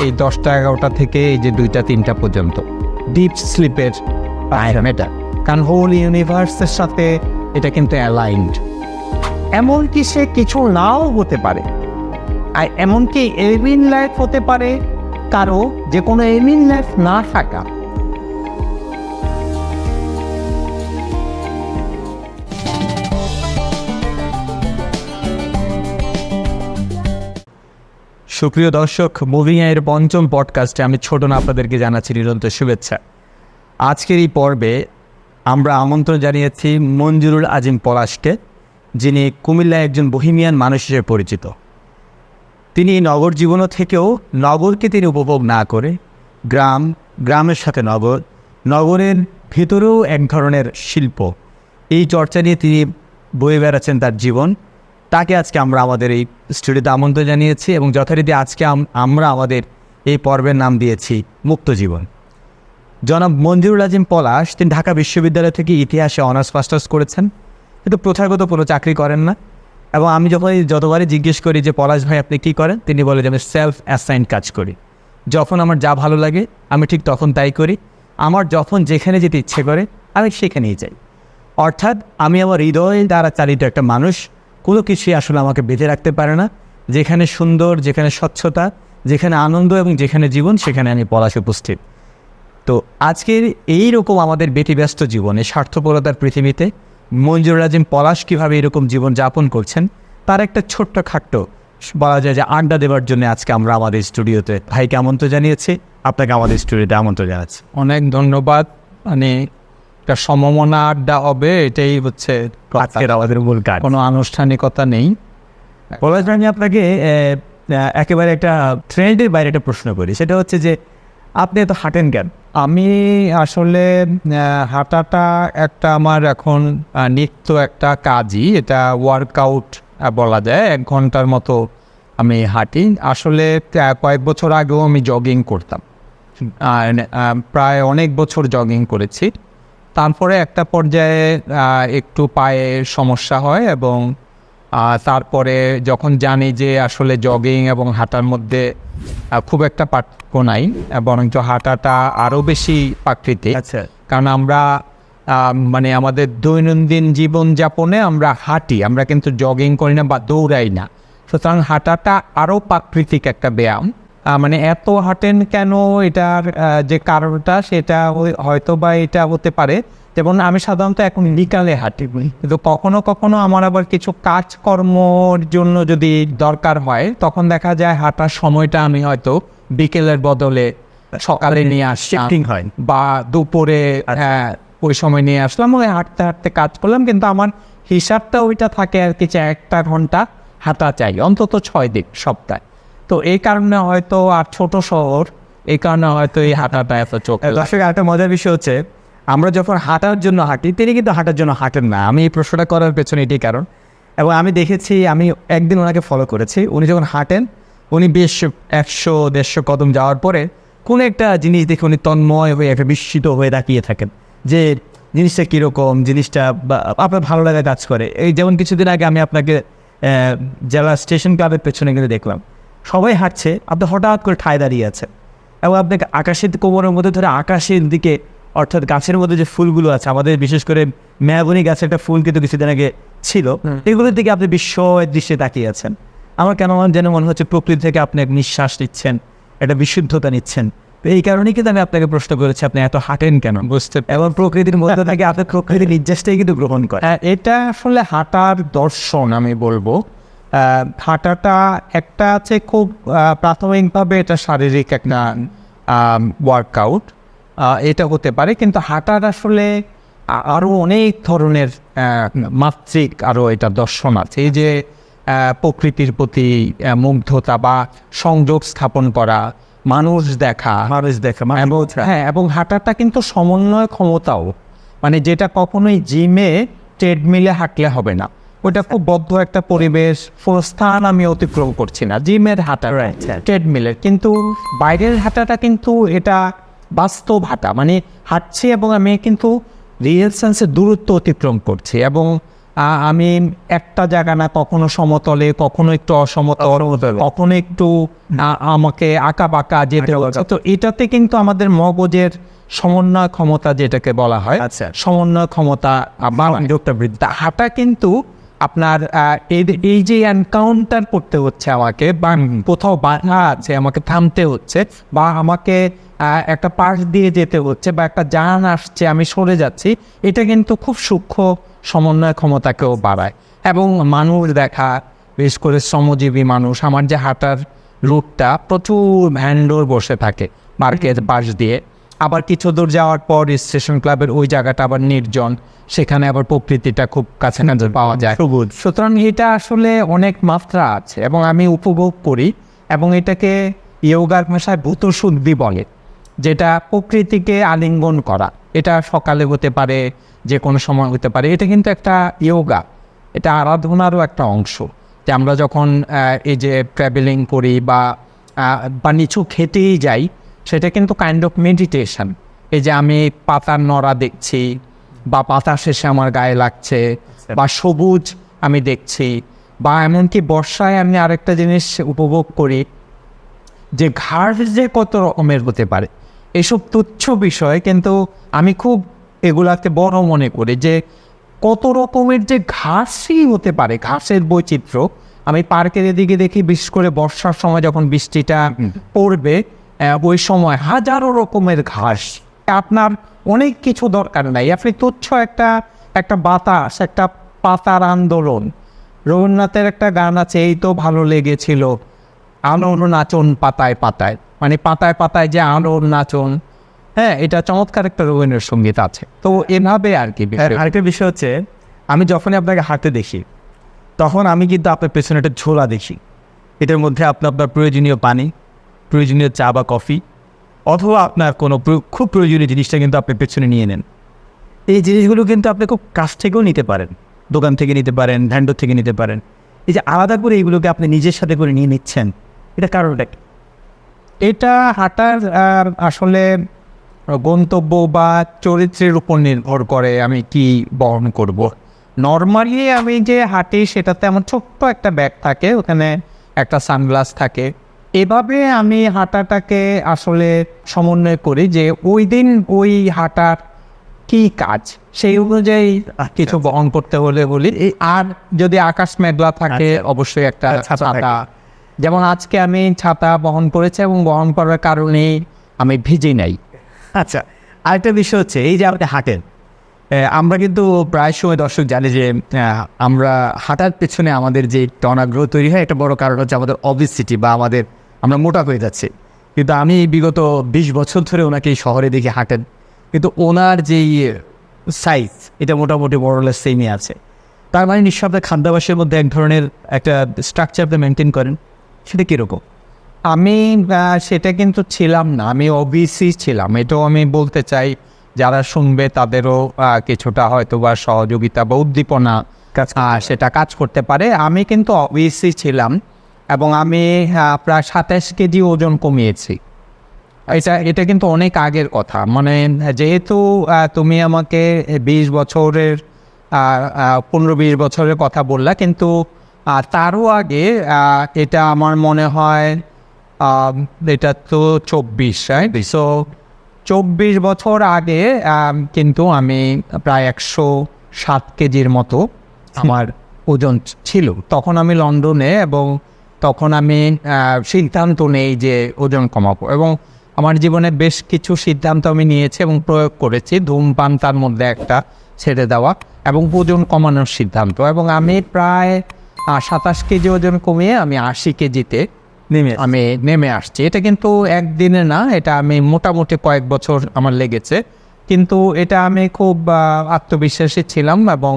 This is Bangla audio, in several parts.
এই দশটা এগারোটা থেকে এই যে দুইটা তিনটা পর্যন্ত। ডিপ স্লিপের প্যারামিটার কারণ হোল ইউনিভার্সের সাথে এটা কিন্তু অ্যালাইনড এমনকি সে কিছু নাও হতে পারে। আর এমনকি এমিন লাইফ হতে পারে। কারও যে কোনো এমিন লাইফ না থাকা। সুপ্রিয় দর্শক মুভিং এর পঞ্চম পডকাস্টে আমি ছোট না আপনাদেরকে জানাচ্ছি নিরন্তর শুভেচ্ছা। আজকের এই পর্বে আমরা আমন্ত্রণ জানিয়েছি মঞ্জুরুল আজিম পলাশকে, যিনি কুমিল্লায় একজন বহিমিয়ান মানুষ হিসেবে পরিচিত। তিনি নগর জীবনও থেকেও নগরকে তিনি উপভোগ না করে গ্রাম, গ্রামের সাথে নগর, নগরের ভেতরেও এক ধরনের শিল্প। এই চর্চা নিয়ে তিনি বয়ে বেড়াচ্ছেন তার জীবন। তাকে আজকে আমরা আমাদের এই স্টুডিওতে আমন্ত্রণ জানিয়েছি এবং যথারীতি আজকে আম- আমরা আমাদের এই পর্বের নাম দিয়েছি মুক্ত জীবন। জনাব মঞ্জুরুল আজিম পলাশ, তিনি ঢাকা বিশ্ববিদ্যালয় থেকে ইতিহাসে অনার্স, মাস্টার্স করেছেন। কিন্তু প্রথাগত কোনো চাকরি করেন না। এবং আমি যখন যতবারই জিজ্ঞেস করি যে, পলাশ ভাই, আপনি কী করেন? তিনি বলে যে, আমি সেলফ অ্যাসাইন কাজ করি। যখন আমার যা ভালো লাগে, আমি ঠিক তখন তাই করি। আমার যখন যেখানে যেতে ইচ্ছে করে, আমি সেখানেই যাই। অর্থাৎ আমি আমার হৃদয় দ্বারা চালিত একটা মানুষ কোনো কিছুই আসলে আমাকে বেঁধে রাখতে পারে না। যেখানে সুন্দর, যেখানে স্বচ্ছতা, যেখানে আনন্দ এবং যেখানে জীবন, সেখানে আমি পলাশ উপস্থিত। তো আজকের এই রকম আমাদের ব্যতিব্যস্ত জীবনে, স্বার্থপরতার পৃথিবীতে মঞ্জুর আজিম পলাশ কীভাবে এরকম জীবন যাপন করছেন, তার একটা ছোট্ট খাট্ট বলা যায় যে আড্ডা দেওয়ার জন্য আজকে আমরা আমাদের স্টুডিওতে। ভাইকে আমন্ত্রণ জানিয়েছি, আপনাকে আমাদের স্টুডিওতে আমন্ত্রণ জানাচ্ছি। অনেক ধন্যবাদ। মানে একটা সমমনা আড্ডা হবে এটাই হচ্ছে আজকের আমাদের মূল কাজ। কোনো আনুষ্ঠানিকতা নেই। পলাশ আমি আপনাকে একেবারে একটা ট্রেন্ডের বাইরে একটা প্রশ্ন করি। সেটা হচ্ছে যে আপনি এত হাঁটেন কেন? আমি আসলে হাঁটাটা একটা আমার এখন নিত্য একটা কাজই। এটা ওয়ার্কআউট বলা যায়। এক ঘণ্টার মতো আমি হাঁটি। আসলে কয়েক বছর আগেও আমি জগিং করতাম। আর প্রায় অনেক বছর জগিং করেছি। তারপরে একটা পর্যায়ে একটু পায়ে সমস্যা হয় এবং তারপরে যখন জানি যে আসলে জগিং এবং হাঁটার মধ্যে খুব একটা পার্থক্য নাই বরঞ্চ হাঁটাটা আরও বেশি প্রাকৃতিক। আচ্ছা। কারণ আমরা মানে আমাদের দৈনন্দিন জীবনযাপনে আমরা হাঁটি আমরা কিন্তু জগিং করি না বা দৌড়াই না। সুতরাং হাঁটাটা আরও প্রাকৃতিক একটা ব্যায়াম। মানে এত হাঁটেন কেন? এটার যে কারণটা সেটা হয়তো বা এটা হতে পারে। যেমন আমি সাধারণত এখন বিকালে হাঁটি। কিন্তু কখনো কখনো আমার আবার কিছু কাজকর্মর জন্য যদি দরকার হয় তখন দেখা যায় হাঁটার সময়টা আমি হয়তো বিকেলের বদলে সকালে নিয়ে আসছি হয়। বা দুপুরে হ্যাঁ ওই সময় নিয়ে আসলাম ওই হাঁটতে হাঁটতে কাজ করলাম। কিন্তু আমার হিসাবটা ওইটা থাকে আর কি যে একটা ঘণ্টা হাঁটা চাই অন্তত ছয় দিন সপ্তাহে। তো এই কারণে হয়তো আর ছোট শহর এই কারণে হয়তো এই হাঁটাটা এত চোখ দর্শক একটা মজার বিষয় হচ্ছে আমরা যখন হাঁটার জন্য হাঁটি তিনি কিন্তু হাঁটার জন্য হাঁটেন না। আমি এই প্রশ্নটা করার পেছনে এটাই কারণ। এবং আমি দেখেছি আমি একদিন ওনাকে ফলো করেছি। উনি যখন হাঁটেন উনি বেশ একশো দেড়শো কদম যাওয়ার পরে কোনো একটা জিনিস দেখে উনি তন্ময় হয়ে একটা বিস্মিত হয়ে তাকিয়ে থাকেন যে জিনিসটা কীরকম জিনিসটা বা আপনার ভালো লাগায় কাজ করে। এই যেমন কিছুদিন আগে আমি আপনাকে জেলা স্টেশন ক্লাবের পেছনে কিন্তু দেখলাম। সবাই হাঁটছে আপনি হঠাৎ করে ঠায় দাঁড়িয়ে আছেন এবং আপনাকে আকাশের কোমরের মধ্যে ধরে আকাশের দিকে অর্থাৎ গাছের মধ্যে যে ফুলগুলো আছে আমাদের বিশেষ করে মেয়াবনি গাছের একটা ফুল কিন্তু কিছুদিন আগে ছিল এগুলোর দিকে আপনি বিস্ময়ের দৃশ্যে তাকিয়ে আছেন। আমার কেন আমার যেন মনে হচ্ছে প্রকৃতি থেকে আপনি এক নিঃশ্বাস নিচ্ছেন একটা বিশুদ্ধতা নিচ্ছেন। তো এই কারণেই কিন্তু আমি আপনাকে প্রশ্ন করেছি আপনি এত হাঁটেন কেন? বুঝতে এবং প্রকৃতির মধ্যে থেকে আপনি প্রকৃতির নির্যাসটাই কিন্তু গ্রহণ করেন। হ্যাঁ এটা আসলে হাঁটার দর্শন আমি বলব। হাঁটাটা একটা আছে খুব প্রাথমিকভাবে এটা শারীরিক একটা ওয়ার্কআউট এটা হতে পারে। কিন্তু হাঁটার আসলে আরও অনেক ধরনের আহ, মাত্রিক আরও এটা দর্শন আছে। এই যে প্রকৃতির প্রতি মুগ্ধতা বা সংযোগ স্থাপন করা মানুষ দেখা মানুষ দেখে হ্যাঁ এবং হাঁটাটা কিন্তু সমন্বয় ক্ষমতাও। মানে যেটা কখনোই জিমে ট্রেডমিলে হাঁটলে হবে না। ওটা খুব বদ্ধ একটা পরিবেশ কোনো স্থান আমি অতিক্রম করছি না জিমের হাঁটা. ট্রেডমিলের কিন্তু বাইরের হাঁটাটা কিন্তু এটা বাস্তব হাঁটা মানে হাঁটছি এবং আমি কিন্তু রিয়েল সেন্সে দূরত্ব অতিক্রম করছি এবং আমি একটা জায়গা না কখনো সমতলে কখনো একটু অসমতল কখনো একটু আমাকে আঁকা বাঁকা যেতে হচ্ছে। তো এটাতে কিন্তু আমাদের মগজের সমন্বয় ক্ষমতা যেটাকে বলা হয় আচ্ছা। সমন্বয় ক্ষমতা বৃদ্ধি। হাঁটা কিন্তু আপনার এই- এই যে এনকাউন্টার করতে হচ্ছে আমাকে বা কোথাও বাধা আছে আমাকে থামতে হচ্ছে বা আমাকে একটা পাশ দিয়ে যেতে হচ্ছে বা একটা যান আসছে আমি সরে যাচ্ছি এটা কিন্তু খুব সূক্ষ্ম সমন্বয় ক্ষমতাকেও বাড়ায়। এবং মানুষ দেখা বেশ করে শ্রমজীবী মানুষ আমার যে হাঁটার রুটটা প্রচুর ভ্যান্ডোর বসে থাকে মার্কেট পাশ দিয়ে। আবার কিছু দূর যাওয়ার পর স্টেশন ক্লাবের ওই জায়গাটা আবার নির্জন। সেখানে আবার প্রকৃতিটা খুব কাছাকাছি পাওয়া যায়। সবুজ। সুতরাং এটা আসলে অনেক মাত্রা আছে এবং আমি উপভোগ করি এবং এটাকে ইয়োগার ভাষায় ভূত শুদ্ধি বলে যেটা প্রকৃতিকে আলিঙ্গন করা। এটা সকালে হতে পারে যে কোনো সময় হতে পারে। এটা কিন্তু একটা ইয়োগা। এটা আরাধনারও একটা অংশ। যে আমরা যখন এই যে ট্রাভেলিং করি বা বা নিচু খেতেই যাই সেটা কিন্তু কাইন্ড অফ মেডিটেশন এই যে আমি পাতার নড়া দেখছি বা পাতা শেষে আমার গায়ে লাগছে বা সবুজ আমি দেখছি বা এমনকি বর্ষায় আমি আরেকটা জিনিস উপভোগ করি যে ঘাস যে কত রকমের হতে পারে। এসব তুচ্ছ বিষয় কিন্তু আমি খুব এগুলাকে বড় মনে করি যে কত রকমের যে ঘাসই হতে পারে ঘাসের বৈচিত্র্য আমি পার্কের এদিকে দেখি বিশেষ করে বর্ষার সময় যখন বৃষ্টিটা পড়বে ওই সময় হাজারো রকমের ঘাস। আপনার অনেক কিছু দরকার নাই। আপনি তুচ্ছ একটা একটা বাতাস, একটা পাতার আন্দোলন। রবীন্দ্রনাথের একটা গান আছে, এই তো ভালো লেগেছিল। আলোর নাচন পাতায় পাতায়। মানে পাতায় পাতায় যে আলোর নাচন। হ্যাঁ এটা চমৎকার একটা রবীন্দ্র সংগীত আছে। তো এভাবে আর কি বিষয়টা। আরেকটা বিষয় হচ্ছে, আমি যখনই আপনাকে হাঁটতে দেখি, তখন আমি কিন্তু আপনার পেছনে একটা ঝোলা দেখি। এটার মধ্যে আপনার আপনার প্রয়োজনীয় পানি প্রয়োজনীয় চা বা কফি, অথবা আপনার কোনো খুব প্রয়োজনীয় জিনিসটা কিন্তু আপনি পেছনে নিয়ে নেন। এই জিনিসগুলো কিন্তু আপনি খুব কাছ থেকেও নিতে পারেন, দোকান থেকে নিতে পারেন, ভ্যান্ডোর থেকে নিতে পারেন। এই যে আলাদা করে এইগুলোকে আপনি নিজের সাথে করে নিয়ে নিচ্ছেন, এটা কারণটা কি? এটা হাঁটার আসলে গন্তব্য বা চরিত্রের উপর নির্ভর করে আমি কি বহন করব। নর্মালি আমি যে হাঁটি সেটাতে আমার ছোট্ট একটা ব্যাগ থাকে, ওখানে একটা সানগ্লাস থাকে। এভাবে আমি হাঁটাটাকে আসলে সমন্বয় করি যে ওই দিন ওই হাঁটার কি কাজ সেই অনুযায়ী কিছু বহন করতে হলে বলি। আর যদি আকাশ মেঘলা থাকে আচ্ছা। অবশ্যই একটা ছাতা। যেমন আজকে আমি ছাতা বহন করেছি এবং বহন করার কারণে আমি ভিজি নাই। আচ্ছা আরেকটা বিষয় হচ্ছে এই যে আপনি হাঁটেন আমরা কিন্তু প্রায় সময় দর্শক জানি যে আমরা হাঁটার পেছনে আমাদের যে টনাগ্রহ তৈরি হয় একটা বড় কারণ হচ্ছে আমাদের অবিসিটি বা আমাদের আমরা মোটা হয়ে যাচ্ছি। কিন্তু আমি বিগত বিশ বছর ধরে ওনাকে এই শহরে দেখে হাঁটেন। কিন্তু ওনার যেই সাইজ এটা মোটামুটি বড়লেস সেমই আছে। তার মানে নিঃশব্দে খাদ্যাভাসের মধ্যে এক ধরনের একটা স্ট্রাকচার আপনি মেনটেন করেন সেটা কীরকম? আমি সেটা কিন্তু ছিলাম না। আমি ওবিসি ছিলাম। এটাও আমি বলতে চাই যারা শুনবে তাদেরও কিছুটা হয়তো বা সহযোগিতা বা উদ্দীপনা সেটা কাজ করতে পারে। আমি কিন্তু ওবিসি ছিলাম। এবং আমি প্রায় সাতাশ কেজি ওজন কমিয়েছি। এটা এটা কিন্তু অনেক আগের কথা। মানে যেহেতু তুমি আমাকে বিশ বছরের পনেরো বিশ বছরের কথা বললা কিন্তু তারও আগে এটা আমার মনে হয় এটা তো চব্বিশ রাইট সো চব্বিশ বছর আগে কিন্তু আমি প্রায় একশো সাত কেজির মতো আমার ওজন ছিল। তখন আমি লন্ডনে এবং তখন আমি সিদ্ধান্ত নেই যে ওজন কমাবো এবং আমার জীবনে বেশ কিছু সিদ্ধান্ত আমি নিয়েছি এবং প্রয়োগ করেছি। ধূমপান তার মধ্যে একটা ছেড়ে দেওয়া এবং ওজন কমানোর সিদ্ধান্ত এবং আমি প্রায় সাতাশ কেজি ওজন কমিয়ে আমি আশি কেজিতে নেমে আমি নেমে আসছি। এটা কিন্তু একদিনে না এটা আমি মোটামুটি কয়েক বছর আমার লেগেছে। কিন্তু এটা আমি খুব আত্মবিশ্বাসী ছিলাম এবং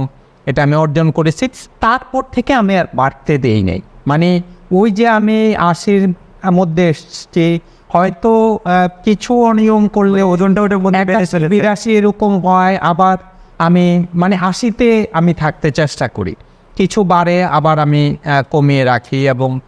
এটা আমি অর্জন করেছি। তারপর থেকে আমি আর বাড়তে দেই নাই। মানে ওই যে আমি আশির মধ্যে এসছি হয়তো কিছু অনিয়ম করলে ওজনটা ওটার মধ্যে। বিরাশি এরকম হয় আবার আমি মানে আশিতে আমি থাকতে চেষ্টা করি। কিছু বারে আবার আমি কমিয়ে রাখি এবং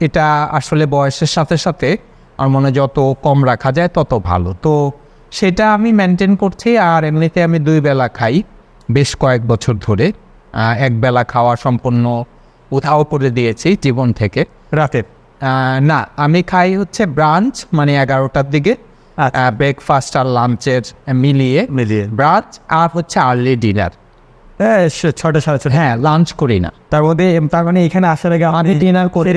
এটা আসলে বয়সের সাথে সাথে আমার মনে যত কম রাখা যায় তত ভালো। তো সেটা আমি মেনটেন করছি আর এমনিতে আমি দুই বেলা খাই বেশ কয়েক বছর ধরে। আহ, একবেলা খাওয়া সম্পূর্ণ উধাও করে দিয়েছি জীবন থেকে। রাতে? না আমি খাই হচ্ছে ব্রাঞ্চ মানে এগারোটার দিকে। আচ্ছা। ব্রেকফাস্ট আর লাঞ্চের মিলিয়ে মিলিয়ে। ব্রাঞ্চ আর হচ্ছে আর্লি ডিনার হ্যাঁ ছটা সাড়ে ছটা। হ্যাঁ লাঞ্চ করি না। তার মধ্যে তার মানে এখানে আসার আগে আমি ডিনার করে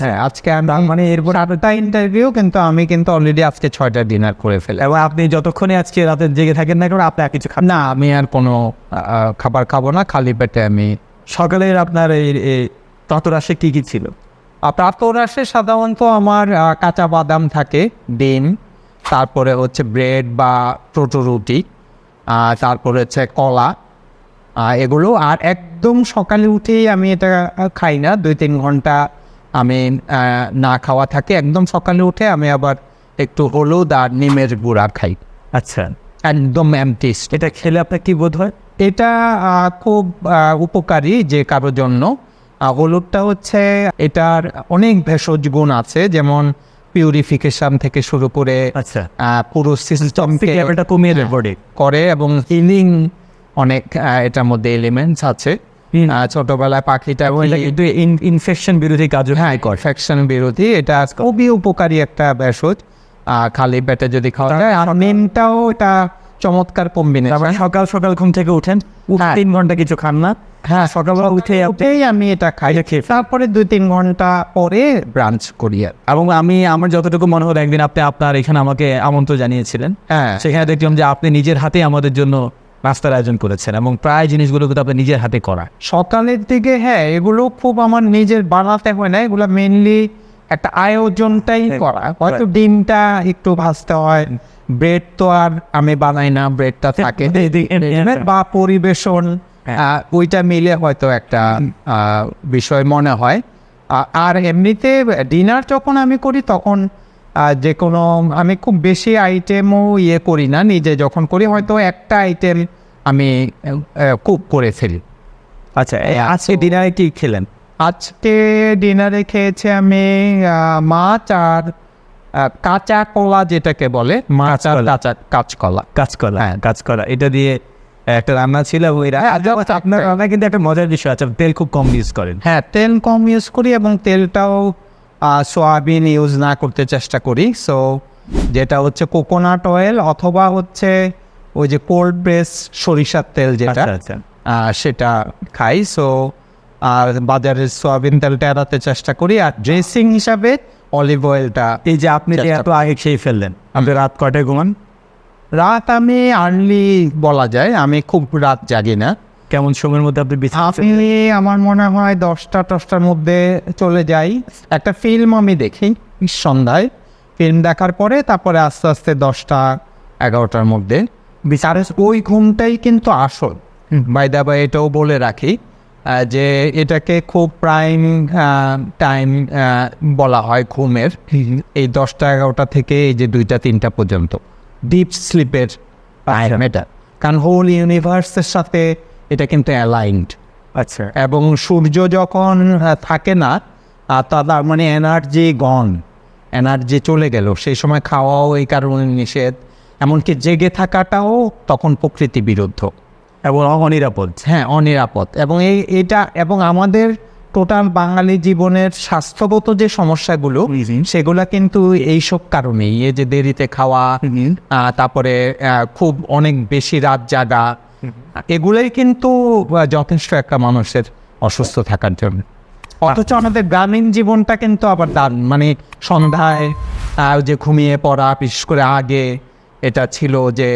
হ্যাঁ আজকে মানে এরপর আটটা ইন্টারভিউ কিন্তু আমি কিন্তু অলরেডি আজকে ছয়টা ডিনার করে ফেলে এবং আপনি যতক্ষণে আজকে রাতে জেগে থাকেন না কেন আপনি আর কিছু খান না। আমি আর কোনো খাবার খাব না খালি পেটে আমি সকালের আপনার এই ততরাশে কী কি ছিল? প্রাতরাশে সাধারণত আমার কাঁচা বাদাম থাকে ডিম তারপরে হচ্ছে ব্রেড বা টোটো রুটি তারপরে হচ্ছে কলা এগুলো আর একদম সকালে উঠেই আমি এটা খাই না দুই তিন ঘণ্টা আমি না খাওয়া থাকে একদম সকালে উঠে আমি আবার একটু হলুদ আর নিমের গুঁড়া খাই। আচ্ছা। একদম এমটিস্ট এটা খেলে আপনার কী বোধ হয়? এটা খুব উপকারী যে কারোর জন্য। হলুদটা হচ্ছে এটার অনেক ভেষজ গুণ আছে যেমন পিউরিফিকেশন থেকে শুরু করে আচ্ছা। পুরো সিস্টেমকে লেভেলটা কমিয়ে বডি করে এবং হিলিং অনেক এটার মধ্যে এলিমেন্টস আছে। ছোটবেলায় পাখিটা কিন্তু ইনফেকশন বিরোধী কাজও হ্যাঁ ইনফেকশন বিরোধী এটা খুবই উপকারী একটা ভেষজ। খালি পেটে যদি খাওয়া যায় আর মেনটাও এটা চমৎকার কম্বিনেশন সকাল সকাল ঘুম থেকে উঠেন উঠে হ্যাঁ। তিন ঘণ্টা কিছু খান না। হ্যাঁ সকালবেলা উঠে উঠেই আমি এটা খাই। খেয়ে তারপরে দুই তিন ঘণ্টা পরে ব্রাঞ্চ করি আর। এবং আমি আমার যতটুকু মনে হলো একদিন আপনি আপনার এখানে আমাকে আমন্ত্রণ জানিয়েছিলেন। হ্যাঁ। সেখানে দেখলাম যে আপনি নিজের হাতে আমাদের জন্য নাস্তার আয়োজন করেছেন এবং প্রায় জিনিসগুলো কিন্তু আপনি নিজের হাতে করা। সকালের দিকে হ্যাঁ এগুলো খুব আমার নিজের বানাতে হয় না এগুলো মেনলি একটা আয়োজনটাই করা। হয়তো ডিমটা একটু ভাজতে হয় ব্রেড তো আর আমি বানাই না ব্রেডটা থাকে। বা পরিবেশন। ওইটা মিলে হয়তো একটা বিষয় মনে হয়। আর এমনিতে ডিনার যখন আমি করি তখন যে কোনো আমি খুব বেশি আইটেমও ইয়ে করি না। নিজে যখন করি হয়তো একটা আইটেম আমি কুক করে ফেলি আচ্ছা আজকে ডিনারে কি খেলেন? আজকে ডিনারে খেয়েছি আমি মাছ আর কাঁচা কলা যেটাকে বলে মাছ আর। কাঁচা কাঁচকলা। কাঁচকলা হ্যাঁ। কাঁচকলা। এটা দিয়ে একটা রান্না ছিল হ্যাঁ, আচ্ছা, আপনার রান্না কিন্তু একটা মজার বিষয় আছে তেল খুব কম ইউজ করেন। হ্যাঁ তেল কম ইউজ করি এবং তেলটাও সোয়াবিন ইউজ না করতে চেষ্টা করি। সো যেটা হচ্ছে কোকোনাট অয়েল অথবা হচ্ছে ওই যে কোল্ড প্রেস সরিষার তেল যেটা আচ্ছা আচ্ছা। সেটা খাই। সো আর বাজারের সোয়াবিন তেলটা এড়াতে চেষ্টা করি। আর ড্রেসিং হিসাবে অলিভ অয়েলটা। এই যে আপনি যে এত আগে খেয়ে ফেললেন আপনি রাত কটায় ঘুমান? রাত আমি আর্লি বলা যায় আমি খুব রাত জাগি না। কেমন সময়ের মধ্যে আপনি আমি আমার মনে হয় দশটা টশটার মধ্যে চলে যাই। একটা ফিল্ম আমি দেখি সন্ধ্যায়। ফিল্ম দেখার পরে তারপরে আস্তে আস্তে দশটা এগারোটার মধ্যে। আর ওই ঘুমটাই কিন্তু আসল। বাই দা বাই এটাও বলে রাখি। যে এটাকে খুব প্রাইম টাইম বলা হয় ঘুমের। এই দশটা এগারোটা থেকে এই যে দুইটা তিনটা পর্যন্ত। ডিপ স্লিপের টাইম এটা। কারণ হোল ইউনিভার্সের সাথে এটা কিন্তু অ্যালাইন্ড আচ্ছা। এবং সূর্য যখন থাকে না তার মানে এনার্জি গন এনার্জি চলে গেল। সেই সময় খাওয়াও এই কারণে নিষেধ। এমনকি জেগে থাকাটাও তখন প্রকৃতি বিরুদ্ধ। এবং অনিরাপদ। হ্যাঁ অনিরাপদ। এবং এই এটা এবং আমাদের টোটাল বাঙালি জীবনের স্বাস্থ্যগত যে সমস্যাগুলো সেগুলা কিন্তু এইসব কারণেই। এই যে দেরিতে খাওয়া তারপরে খুব অনেক বেশি রাত জাগা এগুলোই কিন্তু যথেষ্ট একটা মানুষের অসুস্থ থাকার জন্য। অথচ আমাদের গ্রামীণ জীবনটা কিন্তু আবার দারুণ। মানে সন্ধ্যায় যে ঘুমিয়ে পড়া বিশেষ করে আগে এটা ছিল যে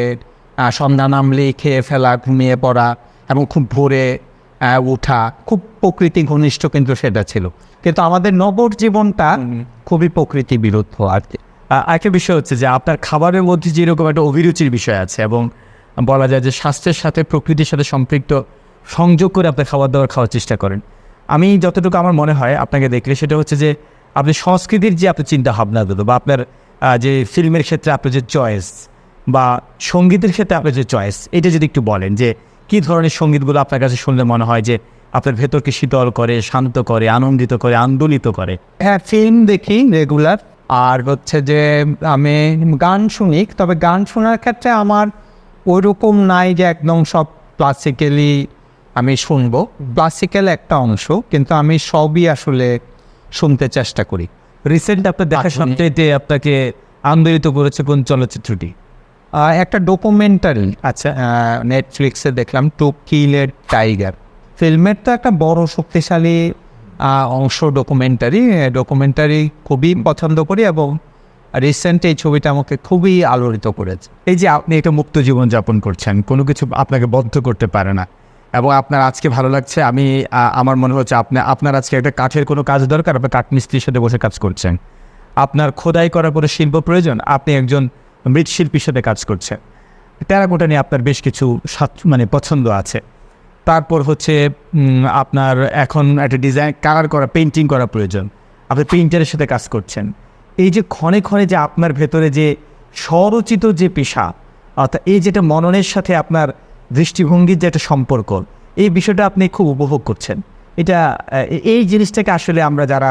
সন্ধ্যা নামলেই খেয়ে ফেলা ঘুমিয়ে পড়া এবং খুব ভোরে উঠা খুব প্রকৃতি ঘনিষ্ঠ কিন্তু সেটা ছিল। কিন্তু আমাদের নগর জীবনটা খুবই প্রকৃতি বিরুদ্ধ আর কি। আরেকটা বিষয় হচ্ছে যে আপনার খাবারের মধ্যে যেরকম একটা অভিরুচির বিষয় আছে এবং বলা যায় যে স্বাস্থ্যের সাথে প্রকৃতির সাথে সম্পৃক্ত সংযোগ করে আপনি খাবার দাবার খাওয়ার চেষ্টা করেন। আমি যতটুকু আমার মনে হয় আপনাকে দেখলে সেটা হচ্ছে যে আপনি সংস্কৃতির যে আপনার চিন্তা ভাবনা ভাবনাগুলো বা আপনার যে ফিল্মের ক্ষেত্রে আপনার যে চয়েস বা সঙ্গীতের ক্ষেত্রে আপনার যে চয়েস এটা যদি একটু বলেন যে কী ধরনের সঙ্গীতগুলো আপনার কাছে শুনলে মনে হয় যে আপনার ভেতরকে শীতল করে শান্ত করে আনন্দিত করে আন্দোলিত করে? হ্যাঁ ফিল্ম দেখি রেগুলার আর হচ্ছে যে আমি গান শুনি তবে গান শোনার ক্ষেত্রে আমার ওইরকম নাই যে একদম সব ক্লাসিক্যালি আমি শুনব। ক্লাসিক্যাল একটা অংশ কিন্তু আমি সবই আসলে শুনতে চেষ্টা করি। রিসেন্ট আপনার দেখা। সবচাইতে আপনাকে আন্দোলিত করেছে কোন চলচ্চিত্রটি? একটা ডকুমেন্টারি আচ্ছা। নেটফ্লিক্সে দেখলাম টু কিলের টাইগার ফিল্মের তো একটা বড় শক্তিশালী অংশ ডকুমেন্টারি ডকুমেন্টারি খুবই পছন্দ করি এবং রিসেন্ট এই ছবিটা আমাকে খুবই আলোড়িত করেছে। এই যে আপনি একটা মুক্ত জীবন যাপন করছেন কোনো কিছু আপনাকে বদ্ধ করতে পারে না এবং আপনার আজকে ভালো লাগছে আমি আমার মনে হচ্ছে আপনি আপনার আজকে একটা কাঠের কোনো কাজ দরকার আপনি কাঠমিস্ত্রির সাথে বসে কাজ করছেন। আপনার খোদাই করার পরে শিল্প প্রয়োজন আপনি একজন মৃৎশিল্পীর সাথে কাজ করছেন টেরাকোটা নিয়ে আপনার বেশ কিছু মানে পছন্দ আছে। তারপর হচ্ছে আপনার এখন একটা ডিজাইন, কালার করা পেন্টিং করা প্রয়োজন। আপনি পেইন্টারের সাথে কাজ করছেন। এই যে ক্ষণে ক্ষণে যে আপনার ভেতরে যে স্বরচিত যে পেশা, অর্থাৎ এই যেটা মননের সাথে আপনার দৃষ্টিভঙ্গির যে একটা সম্পর্ক, এই বিষয়টা আপনি খুব উপভোগ করছেন। এটা এই জিনিসটাকে আসলে আমরা যারা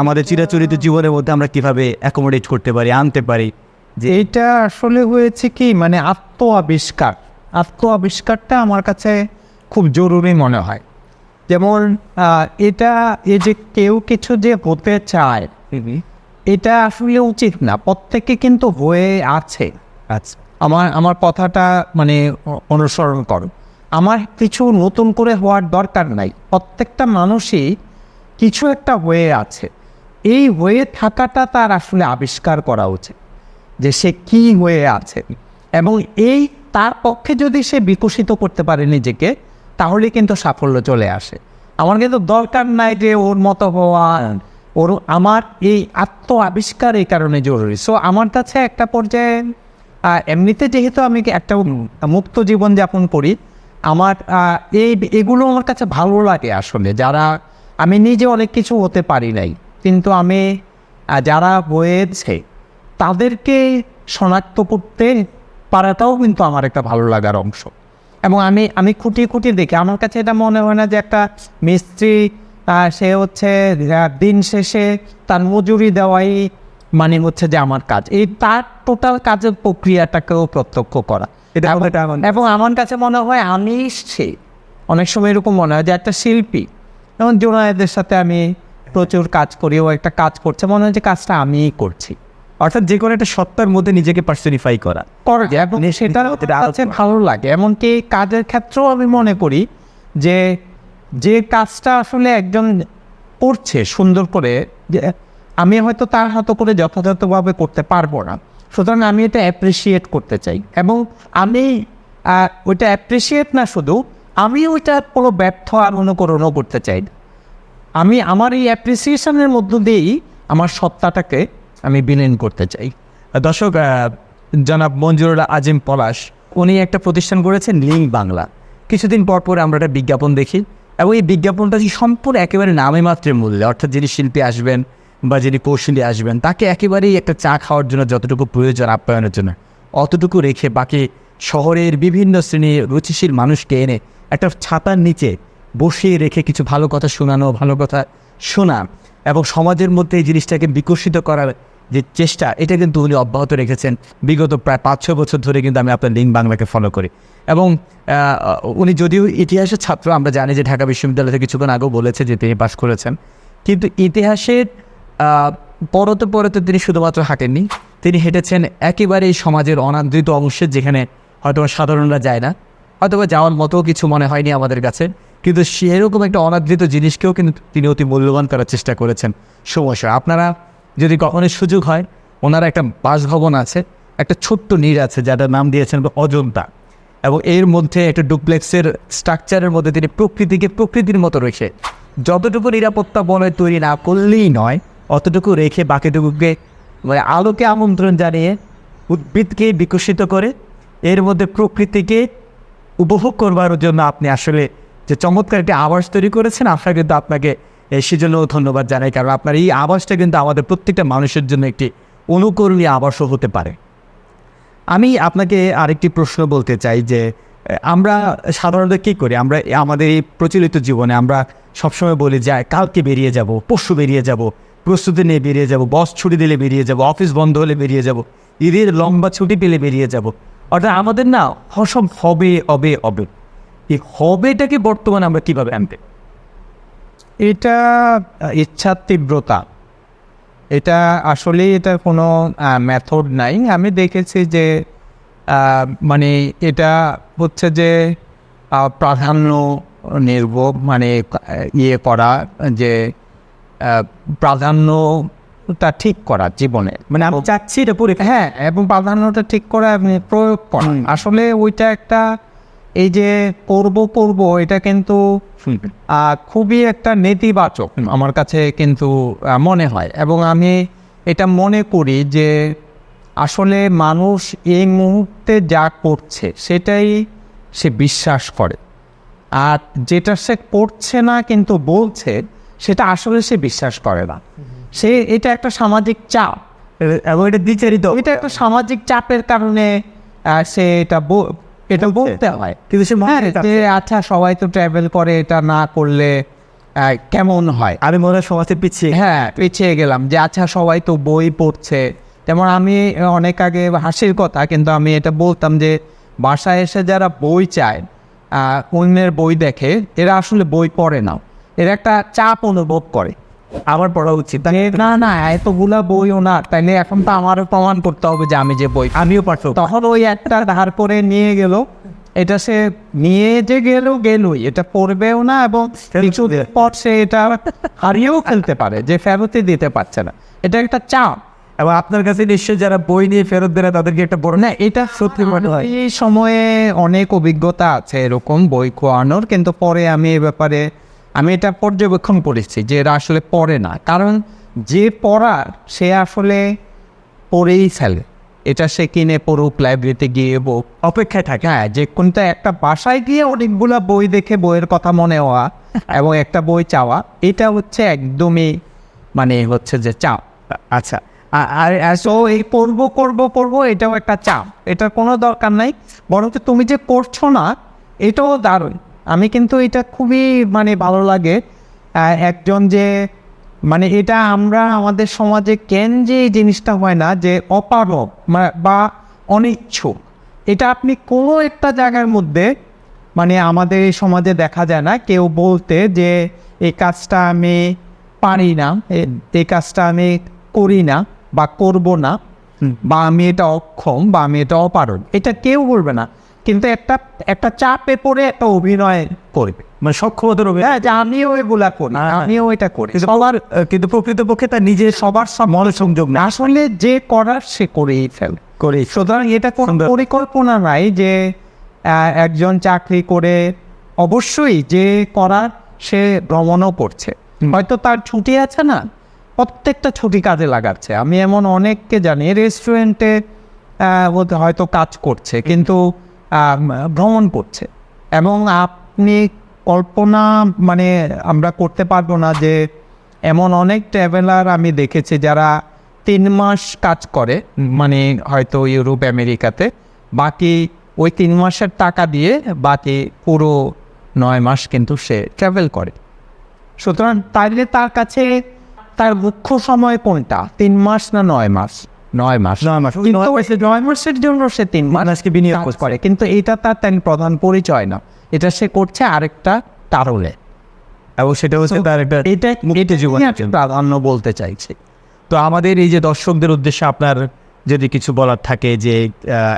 আমাদের চিরাচরিত জীবনের মধ্যে আমরা কীভাবে অ্যাকোমোডেট করতে পারি, আনতে পারি যে এইটা আসলে হয়েছে কি মানে আত্ম আবিষ্কার আত্ম আবিষ্কারটা আমার কাছে খুব জরুরি মনে হয়। যেমন এটা এই যে কেউ কিছু যে হতে চায় এটা আসলে উচিত না। প্রত্যেকে কিন্তু হয়ে আছে। আচ্ছা। আমার আমার কথাটা মানে অনুসরণ করো। আমার কিছু নতুন করে হওয়ার দরকার নাই। প্রত্যেকটা মানুষই কিছু একটা হয়ে আছে। এই হয়ে থাকাটা তার আসলে আবিষ্কার করা উচিত। যে সে কি হয়ে আছে। এবং এই তার পক্ষে যদি সে বিকশিত করতে পারে নিজেকে তাহলে কিন্তু সাফল্য চলে আসে। আমার কিন্তু দরকার নাই যে ওর মতো হওয়া ওর আমার এই আত্ম আবিষ্কার এই কারণে জরুরি। সো আমার কাছে একটা পর্যায়ে এমনিতে যেহেতু আমি একটা মুক্ত জীবন যাপন করি, আমার এই, এগুলো আমার কাছে ভালো লাগে আসলে। যারা, আমি নিজে অনেক কিছু হতে পারি নাই, কিন্তু আমি যারা হয়েছে তাদেরকে শনাক্ত করতে পারাটাও কিন্তু আমার একটা ভালো লাগার অংশ। এবং আমি আমি খুঁটিয়ে খুঁটি দেখি। আমার কাছে এটা মনে হয় না যে একটা মিস্ত্রি সে হচ্ছে দিন শেষে তার মজুরি দেওয়াই মানে হচ্ছে যে আমার কাজ। এই তার টোটাল কাজের প্রক্রিয়াটাকেও প্রত্যক্ষ করা। এটা এবং- আমার- এবং আমার কাছে মনে হয় আমি সে অনেক সময় এরকম মনে হয় যে একটা শিল্পী। যেমন জোনায়েদের সাথে আমি প্রচুর কাজ করি ও একটা কাজ করছে। মনে হয় যে কাজটা আমিই করছি। অর্থাৎ যে কোনো একটা সত্তার মধ্যে নিজেকে পার্সনিফাই করা। সেটা ভালো লাগে এমনকি কাজের ক্ষেত্রেও আমি মনে করি যে যে কাজটা আসলে একজন করছে সুন্দর করে আমি হয়তো তার হাতে করে যথাযথভাবে করতে পারব না। সুতরাং আমি এটা অ্যাপ্রিসিয়েট করতে চাই এবং আমি ওইটা অ্যাপ্রিসিয়েট না শুধু আমি ওইটা কোনো ব্যর্থ আর অনুকরণও করতে চাই আমি আমার এই অ্যাপ্রিসিয়েশনের মধ্য দিয়েই আমার সত্তাটাকে আমি বিলীন করতে চাই। দর্শক জনাব মঞ্জুরুল আজিম পলাশ, উনি একটা প্রতিষ্ঠান করেছেন লিঙ্ক বাংলা। কিছুদিন পর পর আমরা একটা বিজ্ঞাপন দেখি এবং এই বিজ্ঞাপনটা যে সম্পূর্ণ একেবারে নামে মাত্রে মূল্যে অর্থাৎ যিনি শিল্পী আসবেন বা যিনি কৌশলী আসবেন, তাকে একেবারেই একটা চা খাওয়ার জন্য যতটুকু প্রয়োজন আপ্যায়নের জন্য, অতটুকু রেখে বাকি শহরের বিভিন্ন শ্রেণির রুচিশীল মানুষকে এনে একটা ছাতার নিচে বসিয়ে রেখে কিছু ভালো কথা শোনানো, ভালো কথা শোনা এবং সমাজের মধ্যে এই জিনিসটাকে বিকশিত করার যে চেষ্টা, এটা কিন্তু উনি অব্যাহত রেখেছেন। বিগত প্রায় পাঁচ ছ বছর ধরে কিন্তু আমি আপনার লিঙ্ক বাংলাকে ফলো করি। এবং উনি যদিও ইতিহাসের ছাত্র, আমরা জানি যে ঢাকা বিশ্ববিদ্যালয় থেকে কিছুক্ষণ আগেও বলেছে যে তিনি পাশ করেছেন। কিন্তু ইতিহাসের পরতে পরতে তিনি শুধুমাত্র হাঁটেননি। তিনি হেঁটেছেন একেবারে সমাজের অনাদৃত অংশে, যেখানে হয়তো সাধারণরা যায় না। হয়তো যাওয়ার মতো কিছু মনে হয়নি আমাদের কাছে। কিন্তু সেরকম একটা অনাদৃত জিনিসকেও কিন্তু তিনি অতি মূল্যবান করার চেষ্টা করেছেন। সমস্যা আপনারা যদি কখনো সুযোগ হয়, ওনারা একটা বাসভবন আছে, একটা ছোট্ট নীর আছে যাটার নাম দিয়েছেন অজন্তা। এবং এর মধ্যে একটা ডুপ্লেক্সের স্ট্রাকচারের মধ্যে তিনি প্রকৃতিকে প্রকৃতির মতো রেখে, যতটুকু নিরাপত্তা বলয় তৈরি না করলেই নয়, অতটুকু রেখে বাকিটুকুকে মানে আলোকে আমন্ত্রণ জানিয়ে উদ্ভিদকে বিকশিত করে, এর মধ্যে প্রকৃতিকে উপভোগ করবার জন্য আপনি আসলে যে চমৎকার একটি আবাস তৈরি করেছেন, আমরা কিন্তু আপনাকে সেজন্য ধন্যবাদ জানাই, কারণ আপনার এই আবাসটা কিন্তু আমাদের প্রত্যেকটা মানুষের জন্য একটি অনুকরণীয় আবাসও হতে পারে। আমি আপনাকে আরেকটি প্রশ্ন বলতে চাই যে আমরা সাধারণত কী করি? আমরা আমাদের এই প্রচলিত জীবনে আমরা সবসময় বলি যে, কালকে বেরিয়ে যাব, পরশু বেরিয়ে যাব, প্রস্তুতি নিয়ে বেরিয়ে যাব, বস ছুটি দিলে বেরিয়ে যাব, অফিস বন্ধ হলে বেরিয়ে যাব, ঈদের লম্বা ছুটি পেলে বেরিয়ে যাব। অর্থাৎ আমাদের না হসব হবে হবে হবে। এই হবেটাকে বর্তমানে আমরা কীভাবে আনতে এটা ইচ্ছার তীব্রতা। এটা আসলে এটা কোনো মেথড নাই। আমি দেখেছি যে মানে এটা হচ্ছে যে প্রাধান্য নির্ভর মানে ইয়ে করা যে প্রাধান্যটা ঠিক করা জীবনে। মানে আমি চাচ্ছি এটা পরে হ্যাঁ এবং প্রাধান্যটা ঠিক করা আপনি প্রয়োগ করেন আসলে ওইটা একটা এই যে করব করব এটা কিন্তু আহ, খুবই একটা নেতিবাচক আমার কাছে কিন্তু মনে হয়। এবং আমি এটা মনে করি যে আসলে মানুষ এই মুহূর্তে যা করছে সেটাই সে বিশ্বাস করে। আর যেটা সে করছে না কিন্তু বলছে সেটা আসলে সে বিশ্বাস করে না। সে এটা একটা সামাজিক চাপ। এবং এটা দ্বিচারিত। এটা একটা সামাজিক চাপের কারণে সে এটা ব- এটা বলতে হয়। কিন্তু সে মনে হ্যাঁ, যে আচ্ছা সবাই তো ট্রাভেল করে এটা না করলে কেমন হয়? আমি মনে হয় সমাজে পিছিয়ে হ্যাঁ পিছিয়ে গেলাম যে আচ্ছা সবাই তো বই পড়ছে। যেমন আমি অনেক আগে হাসির কথা কিন্তু আমি এটা বলতাম যে বাসায় এসে যারা বই চায় আহ, অন্যের বই দেখে এরা আসলে বই পড়ে না। এরা একটা চাপ অনুভব করে। আমার পড়া উচিত। না না এতগুলা বইও না তাইলে এখন তো আমারও প্রমাণ করতে হবে যে আমি যে বই আমিও পারতো তখন ওই একটা ধার করে নিয়ে গেল। এটা সে নিয়ে যে গেল গেলই। এটা পড়বেও না এবং কিছু পর সে এটা হারিয়েও খেলতে পারে যে ফেরতই দিতে পারছে না। এটা একটা চাপ। এবং আপনার কাছে নিশ্চয়ই যারা বই নিয়ে ফেরত দেয় তাদেরকে একটা বড় না এটা সত্যি মনে হয়। এই সময়ে অনেক অভিজ্ঞতা আছে এরকম বই খোয়ানোর কিন্তু পরে আমি এ ব্যাপারে আমি এটা পর্যবেক্ষণ করেছি যে এরা আসলে পড়ে না। কারণ যে পড়ার সে আসলে পড়েই ফেলে। এটা সে কিনে পড়ুক লাইব্রেরিতে গিয়ে বোক। অপেক্ষায় থাকে। হ্যাঁ যে কোনটা একটা বাসায় গিয়ে অনেকগুলা বই দেখে বইয়ের কথা মনে হওয়া এবং একটা বই চাওয়া এটা হচ্ছে একদমই মানে হচ্ছে যে চাপ। আচ্ছা। আর সো এই পড়ব করব পড়ব এটাও একটা চাপ। এটার কোনো দরকার নাই। বরঞ্চ তুমি যে করছ না এটাও দারুণ। আমি কিন্তু এটা খুবই মানে ভালো লাগে। একজন যে মানে এটা আমরা আমাদের সমাজে কেন যে এই জিনিসটা হয় না যে অপারক বা অনিচ্ছুক এটা আপনি কোনো একটা জায়গার মধ্যে মানে আমাদের এই সমাজে দেখা যায় না কেউ বলতে যে এই কাজটা আমি পারি না এই কাজটা আমি করি না বা করব না বা আমি এটা অক্ষম বা আমি এটা অপারণ এটা কেউ বলবে না। কিন্তু একটা একটা চাপে পড়ে একটা অভিনয় করবে। মানে সক্ষমতার অভিনয় হ্যাঁ যে আমিও এগুলা করি হ্যাঁ, হ্যাঁ। আমিও এটা করি। সবার কিন্তু প্রকৃতপক্ষে তার নিজের সবার সব মনে সংযোগ না আসলে যে করার সে করেই ফেলে। করে সুতরাং এটা কোনো। পরিকল্পনা নাই যে একজন চাকরি করে অবশ্যই যে করার সে ভ্রমণও করছে। হয়তো তার ছুটি আছে না প্রত্যেকটা ছুটি কাজে লাগাচ্ছে। আমি এমন অনেককে জানি রেস্টুরেন্টে হয়তো কাজ করছে কিন্তু ভ্রমণ করছে। এবং আপনি কল্পনা মানে আমরা করতে পারব না যে এমন অনেক ট্রাভেলার আমি দেখেছি যারা তিন মাস কাজ করে মানে হয়তো ইউরোপ, আমেরিকাতে। বাকি ওই তিন মাসের টাকা দিয়ে বাকি পুরো নয় মাস কিন্তু সে ট্রাভেল করে। সুতরাং তাইলে তার কাছে তার মুখ্য সময় কোনটা? তিন মাস না নয় মাস? নয় মাস। নয় মাস। কিন্তু নয় মাসের জন্য সে তিন মাস মানুষকে বিনিয়োগ করে। কিন্তু এটা তার তেন প্রধান পরিচয় না। এটা সে করছে আরেকটা কারণে এবং সেটা হচ্ছে তার একটা এটা মুক্তি জীবন প্রাধান্য বলতে চাইছি। তো আমাদের এই যে দর্শকদের উদ্দেশ্যে আপনার যদি কিছু বলার থাকে যে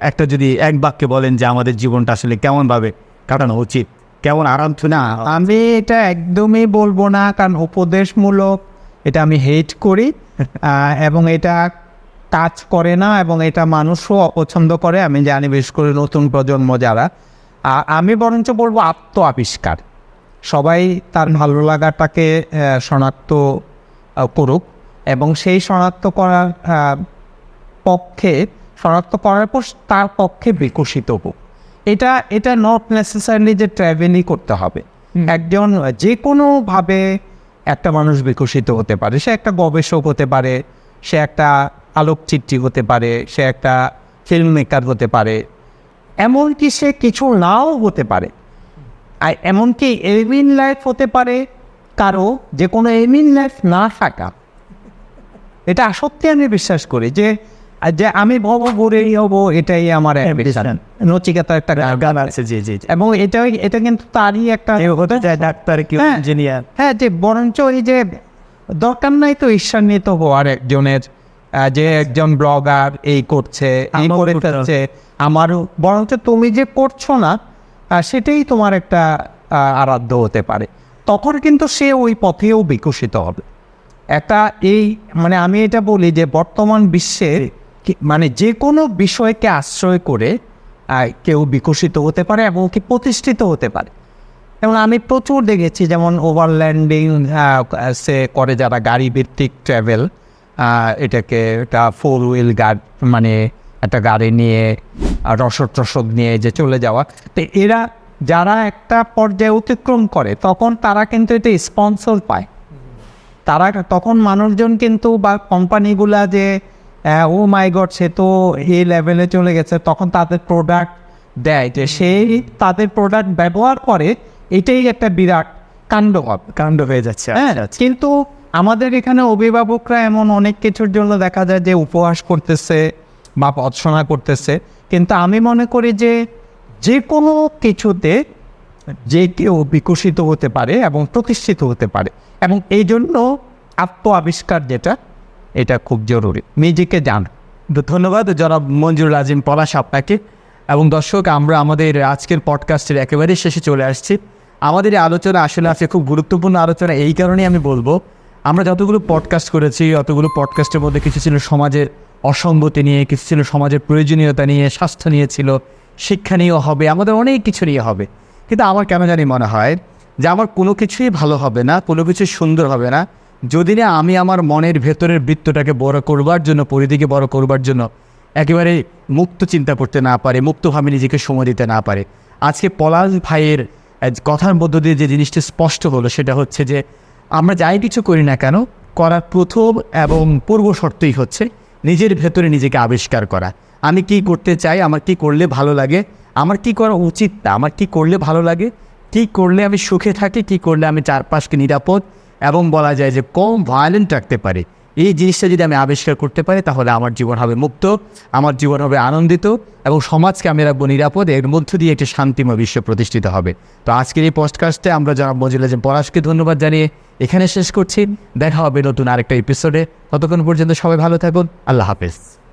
একটা যদি এক বাক্যে বলেন যে আমাদের জীবনটা আসলে কেমনভাবে কাটানো উচিত কেমন আরাম না আমি এটা একদমই বলব না কারণ উপদেশমূলক। এটা আমি হেট করি এবং এটা কাজ করে না এবং এটা মানুষও অপছন্দ করে। আমি জানি বিশেষ করে নতুন প্রজন্ম যারা। আমি বরঞ্চ বলব আত্ম আবিষ্কার সবাই তার ভালো লাগাটাকে শনাক্ত করুক এবং সেই শনাক্ত করার পক্ষে শনাক্ত করার পর তার পক্ষে বিকশিত হোক। এটা এটা নট নেসেসারিলি যে ট্রাভেলই করতে হবে। একজন যে কোনোভাবে একটা মানুষ বিকশিত হতে পারে। সে একটা গবেষক হতে পারে। সে একটা আলোকচিত্রী হতে পারে সে একটা ফিল্ম মেকার হতে পারে এমনকি সে কিছু নাও হতে পারে। আর এমনকি এমিন লাইফ হতে পারে কারও যে কোনো এমিন লাইফ না থাকা। এটা সত্যি আমি বিশ্বাস করি যে যে আমি ভব ভরেই হব এটাই আমার ambition। নচিকেতা একটা গান গান আছে। জি জি এবং এটা এটা কিন্তু তারই একটা হতে যায় ডাক্তার হ্যাঁ। ইঞ্জিনিয়ার হ্যাঁ যে বরঞ্চ এই যে দরকার নাই তো ঈর্ষান্বিত হওয়ার একজনের যে একজন ব্লগার এই করছে এই আমারও করে হবে। আমারও বরঞ্চ তুমি যে করছ না সেটাই তোমার একটা আরাধ্য হতে পারে। তখন কিন্তু সে ওই পথেও বিকশিত হবে। একটা এই মানে আমি এটা বলি যে বর্তমান বিশ্বের মানে যে কোনো বিষয়কে আশ্রয় করে কেউ বিকশিত হতে পারে এবং কি প্রতিষ্ঠিত হতে পারে। যেমন আমি প্রচুর দেখেছি যেমন ওভারল্যান্ডিং সে করে যারা গাড়ি ভিত্তিক ট্রাভেল এটাকে একটা ফোর হুইল গাড়ি মানে একটা গাড়ি নিয়ে রসদ টসদ নিয়ে যে চলে যাওয়া। তো এরা যারা একটা পর্যায়ে অতিক্রম করে তখন তারা কিন্তু এটা স্পন্সর পায়। তারা তখন মানুষজন কিন্তু বা কোম্পানিগুলা যে ও মাই গড সে তো এই লেভেলে চলে গেছে তখন তাদের প্রোডাক্ট দেয়। যে সেই তাদের প্রোডাক্ট ব্যবহার করে এটাই একটা বিরাট কাণ্ড কাণ্ড হয়ে যাচ্ছে হ্যাঁ কিন্তু আমাদের এখানে অভিভাবকরা এমন অনেক কিছুর জন্য দেখা যায় যে উপহাস করতেছে বা পৎসনা করতেছে। কিন্তু আমি মনে করি যে যে কোনো কিছুতে যে কেউ বিকশিত হতে পারে এবং প্রতিষ্ঠিত হতে পারে। এবং এই জন্য আত্ম আবিষ্কার যেটা, এটা খুব জরুরি। নিজেকে জান ধন্যবাদ জনাব মঞ্জুরুল আজিম পলাশ আপনাকে। এবং দর্শক, আমরা আমাদের আজকের পডকাস্টের একেবারে শেষে চলে আসছি। আমাদের এই আলোচনা আসলে আজকে খুব গুরুত্বপূর্ণ আলোচনা, এই কারণেই আমি বলব আমরা যতগুলো পডকাস্ট করেছি, অতগুলো পডকাস্টের মধ্যে কিছু ছিল সমাজের অসঙ্গতি নিয়ে, কিছু ছিল সমাজের প্রয়োজনীয়তা নিয়ে, স্বাস্থ্য নিয়ে ছিল, শিক্ষা নিয়েও হবে, আমাদের অনেক কিছু নিয়ে হবে। কিন্তু আমার কেন জানি মনে হয় যে আমার কোনো কিছুই ভালো হবে না, কোনো কিছুই সুন্দর হবে না। যদি না আমি আমার মনের ভেতরের বৃত্তটাকে বড় করবার জন্য, পরিধিকে বড় করবার জন্য একেবারে মুক্ত চিন্তা করতে না পারে, মুক্তভাবে নিজেকে সময় দিতে না পারে। আজকে পলাশ ভাইয়ের কথার মধ্য দিয়ে যে জিনিসটি স্পষ্ট হলো, সেটা হচ্ছে যে আমরা যাই কিছু করি না কেন, করার প্রথম এবং পূর্ব শর্তই হচ্ছে নিজের ভেতরে নিজেকে আবিষ্কার করা। আমি কি করতে চাই, আমার কি করলে ভালো লাগে, আমার কি করা উচিত না, আমার কি করলে ভালো লাগে, কি করলে আমি সুখে থাকি, কি করলে আমি চারপাশকে নিরাপদ, এবং বলা যায় যে কম ভায়োলেন্ট রাখতে পারি। এই জিনিসটা যদি আমি আবিষ্কার করতে পারি, তাহলে আমার জীবন হবে মুক্ত, আমার জীবন হবে আনন্দিত এবং সমাজকে আমি রাখব নিরাপদ, এর মধ্য দিয়ে একটি শান্তিময় বিশ্ব প্রতিষ্ঠিত হবে। তো আজকের এই পডকাস্টে আমরা যারা মজিলা যে পলাশকে ধন্যবাদ জানিয়ে এখানে শেষ করছি। দেখা হবে নতুন আরেকটা এপিসোডে ততক্ষণ পর্যন্ত সবাই ভালো থাকুন। আল্লাহ হাফেজ।